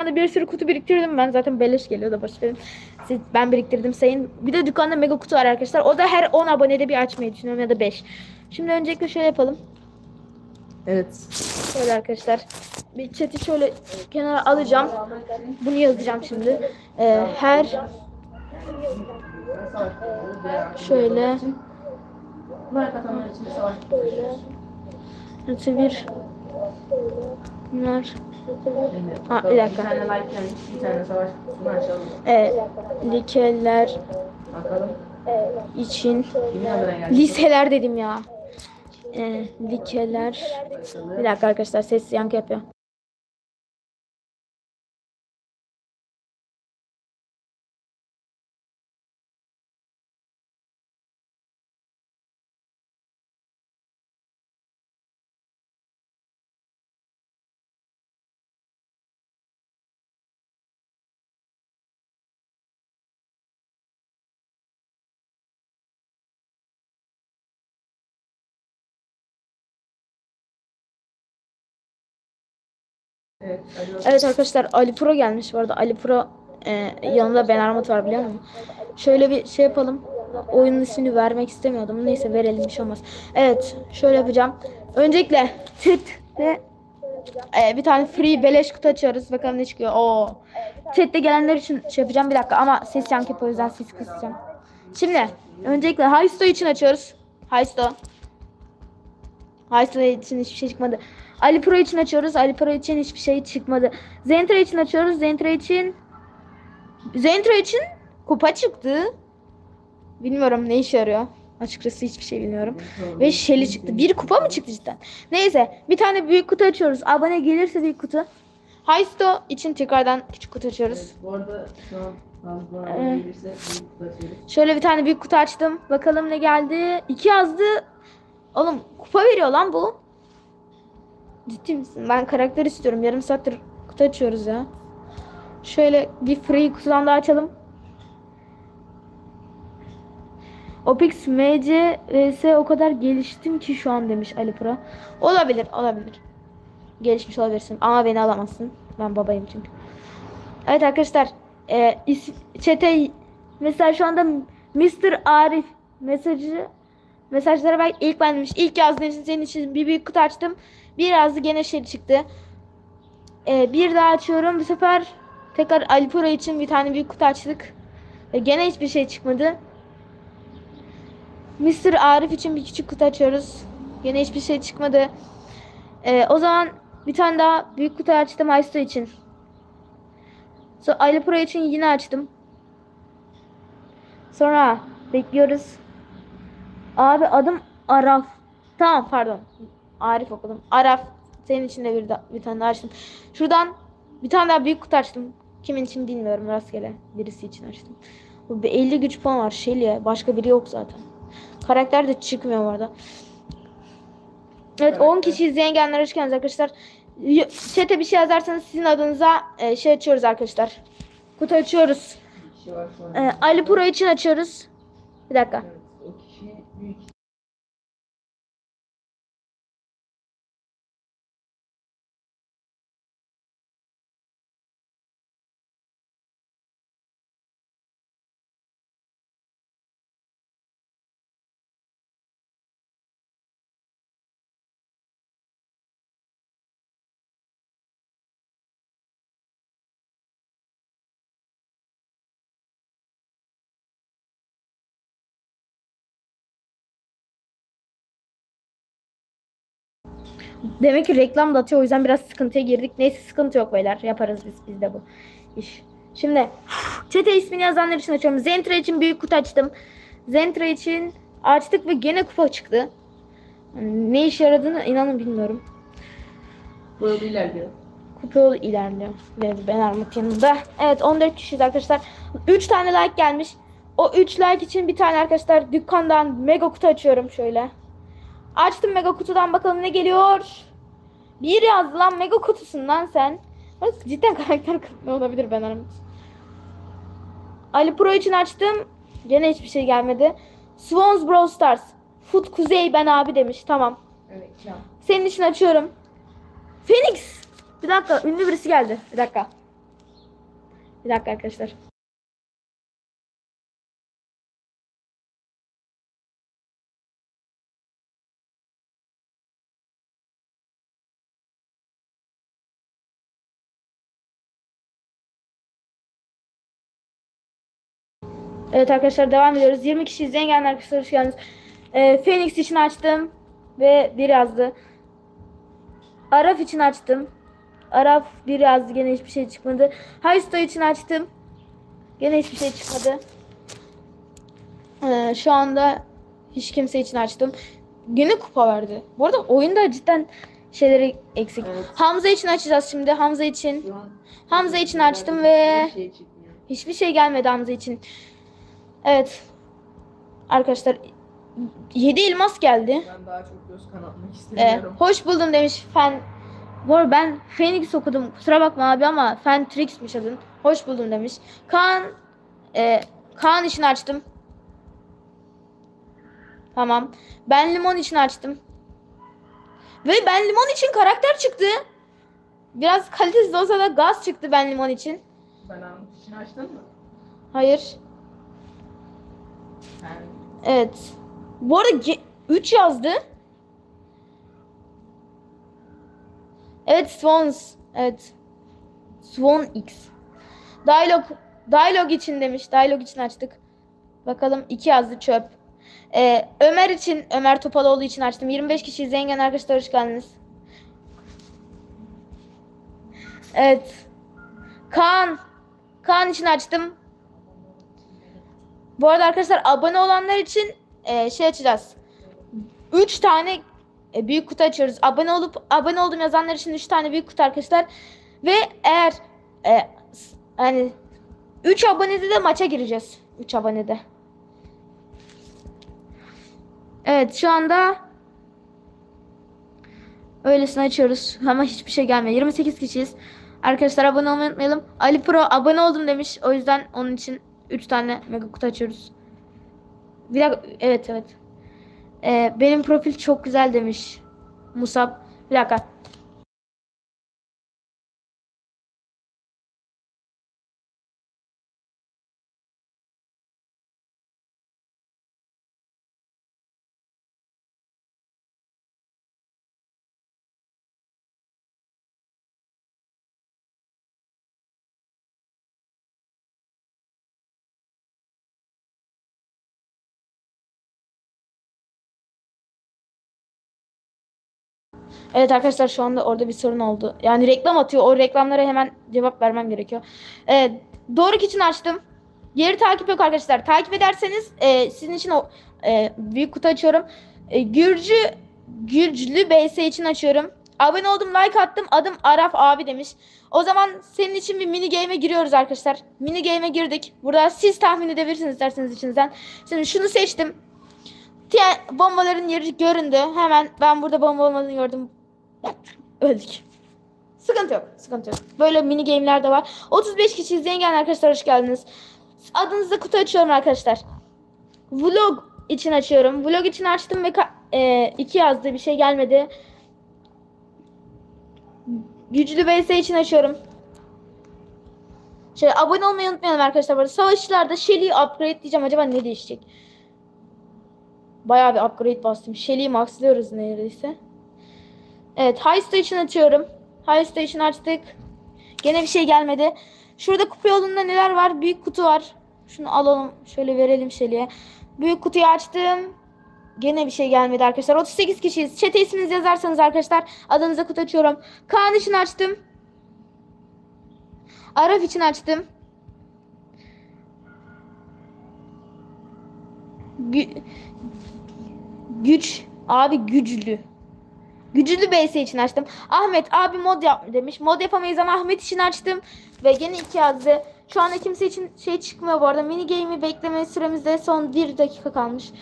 anda bir sürü kutu biriktirdim ben. Zaten beleş geliyor da boş verin. Siz, ben biriktirdim sayın. Bir de dükkanda mega kutu var arkadaşlar. O da her 10 abonede bir açmayı düşünüyorum ya da 5. Şimdi öncelikle şöyle yapalım. Evet. Şöyle arkadaşlar. Bir chat'i şöyle kenara alacağım. Bunu yazacağım şimdi. Ee, her şöyle savaş. Artı bir bunlar Ha, bir Bir dakika. tane like gelmiş, bir tane savaş kutusunu açalım. e, likeler Bakalım. için Kimin adına geldi? liseler dedim ya. E, likeler bir dakika arkadaşlar ses yankı yapıyor. Evet. Evet arkadaşlar Ali Pro gelmiş bu arada. Ali Pro e, yanında Ben Armut var biliyor musun? Şöyle bir şey yapalım. Oyunun ismini vermek istemiyordum. Neyse verelim bir şey olmaz. Evet şöyle yapacağım. Öncelikle Tet'te e, bir tane free beleş kutu açıyoruz. Bakalım ne çıkıyor. Oo. Tet'te gelenler için şey yapacağım bir dakika ama ses yankı yapıyor o yüzden ses kısacağım. Şimdi öncelikle Haysto için açıyoruz. Haysto. Haysto için hiçbir şey çıkmadı. Ali Pro için açıyoruz. Ali Pro için hiçbir şey çıkmadı. Zentra için açıyoruz. Zentra için Zentra için kupa çıktı. Bilmiyorum ne işe yarıyor. Açıkçası hiçbir şey bilmiyorum. Ve Shelly çıktı. Bir kupa mı çıktı cidden? Neyse bir tane büyük kutu açıyoruz. Abone gelirse büyük kutu. Haysto için tekrardan küçük kutu açıyoruz. Evet, bu arada şu an fazla Ee. gelirse büyük kutu açıyoruz. Şöyle bir tane büyük kutu açtım. Bakalım ne geldi. İki yazdı. Oğlum kupa veriyor lan bu. Ciddi misin? Ben karakter istiyorum. Yarım saattir kutu açıyoruz ya. Şöyle bir free kutudan daha açalım. Opix MC vs o kadar geliştim ki şu an demiş Ali Pro. Olabilir, olabilir. Gelişmiş olabilirsin ama beni alamazsın. Ben babayım çünkü. Evet arkadaşlar, e, is, chat'e mesela şu anda Mr. Arif mesajı mesajlara bak ilk ben demiş. İlk yazdığın için senin için bir büyük kutu açtım. Bir yazdı gene şey çıktı. E, bir daha açıyorum. Bu sefer tekrar Ali Pro için bir tane büyük kutu açtık. E, gene hiçbir şey çıkmadı. Mr. Arif için bir küçük kutu açıyoruz. Gene hiçbir şey çıkmadı. E, o zaman bir tane daha büyük kutu açtım Aysto için. Sonra Ali Pro için yine açtım. Sonra bekliyoruz. Abi adım Araf. Tamam pardon. Arif okudum. Araf. Senin için de bir, da- bir tane daha açtım. Şuradan bir tane daha büyük kutu açtım. Kimin için bilmiyorum rastgele. Birisi için açtım. Bu bir 50 güç puan var. Shelly'e. Başka biri yok zaten. Karakter de çıkmıyor orada. Evet 10 kişi izleyen gelenler hoş geldiniz arkadaşlar. Chat'e bir şey yazarsanız sizin adınıza e, şey açıyoruz arkadaşlar. Kutu açıyoruz. An. E, Ali Pro için açıyoruz. Bir dakika. Evet, Demek ki reklam da atıyor o yüzden biraz sıkıntıya girdik. Neyse sıkıntı yok beyler. Yaparız biz bizde bu iş. Şimdi çete ismini yazanlar için açıyorum. Zentra için büyük kutu açtım. Zentra için açtık ve gene kupa çıktı. Ne işe yaradığını inanın bilmiyorum. Bu yolu ilerliyor. Kupa yolu ilerliyor. Ben Armut yanında. Evet 14 kişiyiz arkadaşlar. 3 tane like gelmiş. O 3 like için bir tane arkadaşlar dükkandan mega kutu açıyorum şöyle. Açtım mega kutudan bakalım ne geliyor. Bir yazdı lan mega kutusundan sen. Cidden karakter kırıklığı olabilir ben Armut. Ali Pro için açtım. Gene hiçbir şey gelmedi. Swans Brawl Stars. Foot Kuzey ben abi demiş. Tamam. Evet, tamam. Senin için açıyorum. Phoenix. Bir dakika ünlü birisi geldi. Bir dakika. Bir dakika arkadaşlar. Evet arkadaşlar devam ediyoruz. 20 kişi izleyen gelen arkadaşlar hoş geldiniz. Ee, Phoenix için açtım ve bir yazdı. Araf için açtım. Araf bir yazdı gene hiçbir şey çıkmadı. Haysto için açtım. Gene hiçbir şey çıkmadı. Ee, şu anda hiç kimse için açtım. Gene kupa verdi. Bu arada oyunda cidden şeyleri eksik. Evet. Hamza için açacağız şimdi. Hamza için. Hamza için açtım ve şey hiçbir şey gelmedi Hamza için. Evet. Arkadaşlar 7 elmas geldi. Ben daha çok göz kanatmak Ee, istemiyorum. hoş buldum demiş Fen. Bu arada ben Phoenix okudum. Kusura bakma abi ama Fen Trix'miş adın. Hoş buldum demiş. Kaan e, Kaan için açtım. Tamam. Ben limon için açtım. Ve ben limon için karakter çıktı. Biraz kalitesiz olsa da gaz çıktı ben limon için. Ben için açtın mı? Hayır. Evet. Bu arada 3 yazdı. Evet Swans. Evet. Swan X. Dialog Dialog için demiş. Dialog için açtık. Bakalım 2 yazdı çöp. Ee, Ömer için, Ömer Topaloğlu için açtım. 25 kişi zengin arkadaşlar hoş geldiniz. Evet. Kaan. Kaan için açtım. Bu arada arkadaşlar abone olanlar için e, şey açacağız. 3 tane e, büyük kutu açıyoruz. Abone olup abone oldum yazanlar için 3 tane büyük kutu arkadaşlar. Ve eğer e, hani 3 abonede de maça gireceğiz. 3 abonede. Evet şu anda öylesine açıyoruz. Ama hiçbir şey gelmiyor. 28 kişiyiz. Arkadaşlar abone olmayı unutmayalım. Ali Pro abone oldum demiş. O yüzden onun için 3 tane mega kutu açıyoruz. Bir dakika. Evet evet. Ee, benim profil çok güzel demiş. Musab. Bir dakika. Evet arkadaşlar şu anda orada bir sorun oldu. Yani reklam atıyor. O reklamlara hemen cevap vermem gerekiyor. Evet, Doruk için açtım. Geri takip yok arkadaşlar. Takip ederseniz e, sizin için o e, büyük kutu açıyorum. E, Gürcü Gürcülü BS için açıyorum. Abone oldum, like attım. Adım Araf abi demiş. O zaman senin için bir mini game'e giriyoruz arkadaşlar. Mini game'e girdik. Burada siz tahmin edebilirsiniz isterseniz içinizden. Şimdi şunu seçtim. Bombaların yeri göründü. Hemen ben burada bomba olmadığını gördüm. Öldük. Sıkıntı yok. Sıkıntı yok. Böyle mini game'ler de var. 35 kişi izleyen gelen arkadaşlar hoş geldiniz. Adınızda kutu açıyorum arkadaşlar. Vlog için açıyorum. Vlog için açtım ve e, iki yazdı. Bir şey gelmedi. Güçlü VS için açıyorum. Şöyle abone olmayı unutmayalım arkadaşlar. Bu arada savaşçılarda Shelly'i upgrade diyeceğim. Acaba ne değişecek? Bayağı bir upgrade bastım. Shelly'i maxlıyoruz neredeyse. Evet Heista için açıyorum. Heista için açtık. Gene bir şey gelmedi. Şurada kupa yolunda neler var? Büyük kutu var. Şunu alalım. Şöyle verelim Shelly'e. Büyük kutuyu açtım. Gene bir şey gelmedi arkadaşlar. 38 kişiyiz. Chat'e isminizi yazarsanız arkadaşlar adınıza kutu açıyorum. Kaan için açtım. Araf için açtım. Gü- güç abi güçlü. Güçlü BS için açtım. Ahmet abi mod yap demiş. Mod yapamayız ama Ahmet için açtım. Ve gene iki yazdı. Şu anda kimse için şey çıkmıyor bu arada. Mini game'i bekleme süremizde son bir dakika kalmış.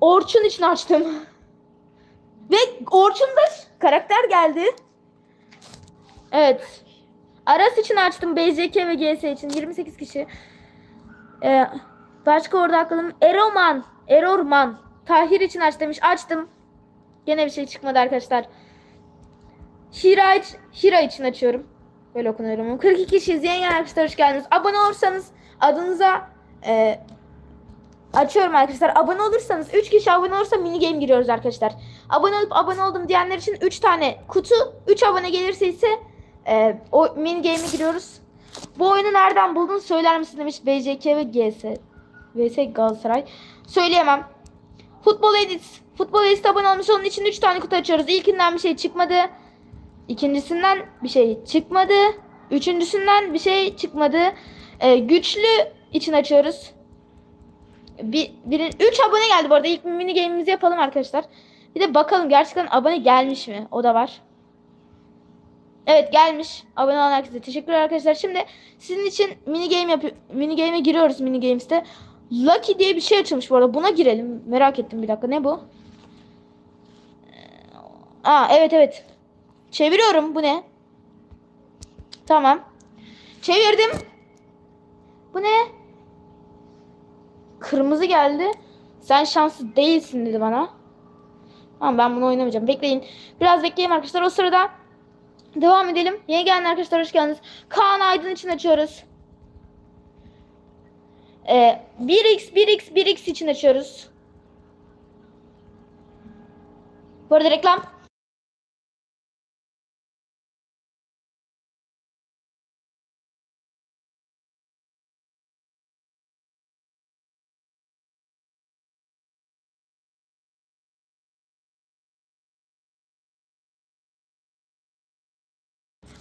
Orçun için açtım. Ve Orçun'da karakter geldi. Evet. Aras için açtım. BZK ve GS için 28 kişi. Ee, başka orada aklım. Eroman. Erorman. Tahir için aç demiş. Açtım. Gene bir şey çıkmadı arkadaşlar. Hira, iç- Hira için açıyorum. Böyle okunuyorum. 42 kişi izleyen gelen arkadaşlar hoş geldiniz. Abone olursanız adınıza e, açıyorum arkadaşlar. Abone olursanız 3 kişi abone olursa mini game giriyoruz arkadaşlar. Abone olup abone oldum diyenler için 3 tane kutu 3 abone gelirse ise e, o mini game'e giriyoruz. Bu oyunu nereden buldun söyler misin demiş BJK ve GS. VS Galatasaray. Söyleyemem. Futbol Edit. Futbol Edit abone olmuş onun için 3 tane kutu açıyoruz. İlkinden bir şey çıkmadı. İkincisinden bir şey çıkmadı. Üçüncüsünden bir şey çıkmadı. Ee, güçlü için açıyoruz. Bir, birin, üç abone geldi bu arada. İlk mini game'imizi yapalım arkadaşlar. Bir de bakalım gerçekten abone gelmiş mi? O da var. Evet gelmiş. Abone olan herkese teşekkürler arkadaşlar. Şimdi sizin için mini game yapıyor. Mini game'e giriyoruz mini games'te. Lucky diye bir şey açılmış bu arada. Buna girelim. Merak ettim bir dakika. Ne bu? Aa evet evet. Çeviriyorum. Bu ne? Tamam. Çevirdim. Bu ne? Kırmızı geldi. Sen şanslı değilsin dedi bana. Tamam ben bunu oynamayacağım. Bekleyin. Biraz bekleyin arkadaşlar. O sırada devam edelim. Yeni gelen arkadaşlar hoş geldiniz. Kaan Aydın için açıyoruz. Ee, 1x 1x 1x için açıyoruz. Bu arada reklam.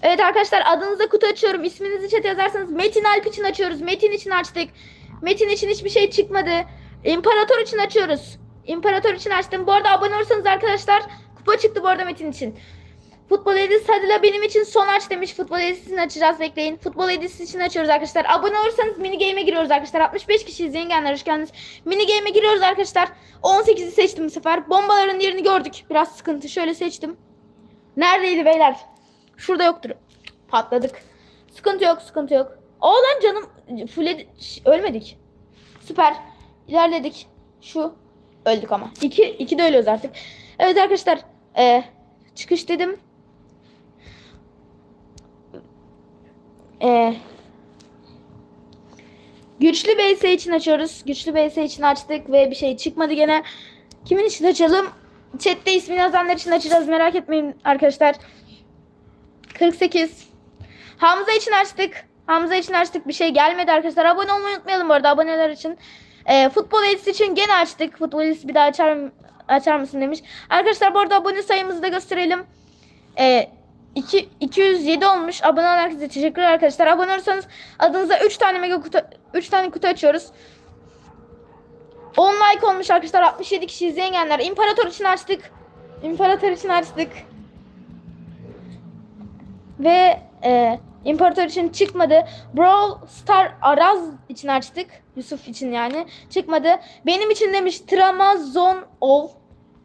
Evet arkadaşlar adınıza kutu açıyorum. İsminizi chat yazarsanız Metin Alp için açıyoruz. Metin için açtık. Metin için hiçbir şey çıkmadı. İmparator için açıyoruz. İmparator için açtım. Bu arada abone olursanız arkadaşlar kupa çıktı bu arada Metin için. Futbol edisi Sadila benim için son aç demiş. Futbol edisini açacağız bekleyin. Futbol edisi için açıyoruz arkadaşlar. Abone olursanız mini game'e giriyoruz arkadaşlar. 65 kişi izleyen gelenler hoş geldiniz. Mini game'e giriyoruz arkadaşlar. 18'i seçtim bu sefer. Bombaların yerini gördük. Biraz sıkıntı. Şöyle seçtim. Neredeydi beyler? Şurada yoktur. Patladık. Sıkıntı yok, sıkıntı yok. O lan canım full ölmedik. Süper. İlerledik. Şu öldük ama. İki, iki de ölüyoruz artık. Evet arkadaşlar. Ee, çıkış dedim. Ee, güçlü BS için açıyoruz. Güçlü BS için açtık ve bir şey çıkmadı gene. Kimin için açalım? Chat'te ismini yazanlar için açacağız. Merak etmeyin arkadaşlar. 48. Hamza için açtık. Hamza için açtık. Bir şey gelmedi arkadaşlar. Abone olmayı unutmayalım bu arada aboneler için. Ee, futbol edisi için gene açtık. Futbol edisi bir daha açar, açar mısın demiş. Arkadaşlar bu arada abone sayımızı da gösterelim. Ee, iki, 207 olmuş. Abone olan herkese teşekkürler arkadaşlar. Abone olursanız adınıza 3 tane mega kutu 3 tane kutu açıyoruz. 10 like olmuş arkadaşlar. 67 kişi izleyen gelenler. İmparator için açtık. İmparator için açtık. Ve e, İmparator için çıkmadı. Brawl Star Araz için açtık. Yusuf için yani. Çıkmadı. Benim için demiş Tramazon Ol.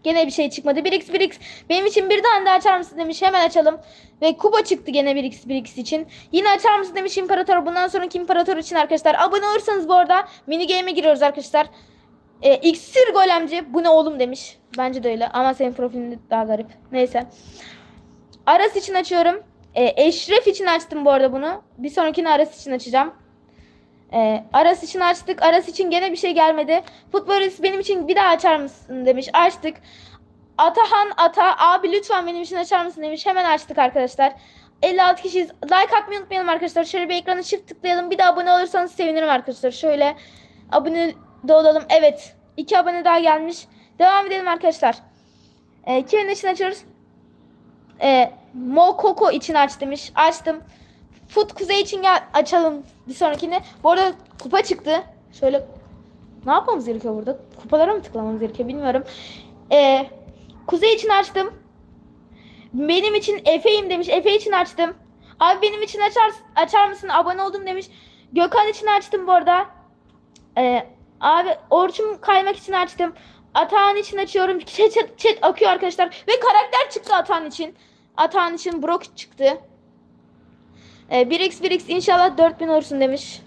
Gene bir şey çıkmadı. 1x 1x. Benim için bir tane daha açar mısın demiş. Hemen açalım. Ve Kuba çıktı gene 1x 1x için. Yine açar mısın demiş İmparator. Bundan sonraki İmparator için arkadaşlar. Abone olursanız bu arada mini game'e giriyoruz arkadaşlar. E, İksir golemci. Bu ne oğlum demiş. Bence de öyle. Ama senin profilin daha garip. Neyse. Aras için açıyorum. E, Eşref için açtım bu arada bunu. Bir sonrakini Aras için açacağım. E, Aras için açtık. Aras için gene bir şey gelmedi. Futbolist benim için bir daha açar mısın demiş. Açtık. Atahan Ata abi lütfen benim için açar mısın demiş. Hemen açtık arkadaşlar. 56 kişiyiz. Like atmayı unutmayalım arkadaşlar. Şöyle bir ekrana çift tıklayalım. Bir de abone olursanız sevinirim arkadaşlar. Şöyle abone de. Evet. iki abone daha gelmiş. Devam edelim arkadaşlar. E, kimin için açıyoruz? E, Mokoko için aç demiş. Açtım. Foot Kuzey için gel açalım bir sonrakini. Bu arada kupa çıktı. Şöyle ne yapmamız gerekiyor burada? Kupalara mı tıklamamız gerekiyor bilmiyorum. Ee, Kuzey için açtım. Benim için Efe'yim demiş. Efe için açtım. Abi benim için açar, açar mısın? Abone oldum demiş. Gökhan için açtım bu arada. Ee, abi Orçun kaymak için açtım. Atahan için açıyorum. Chat, chat, chat akıyor arkadaşlar. Ve karakter çıktı Atahan için. Atahan için Brock çıktı. Ee, 1x 1x inşallah 4000 olursun demiş.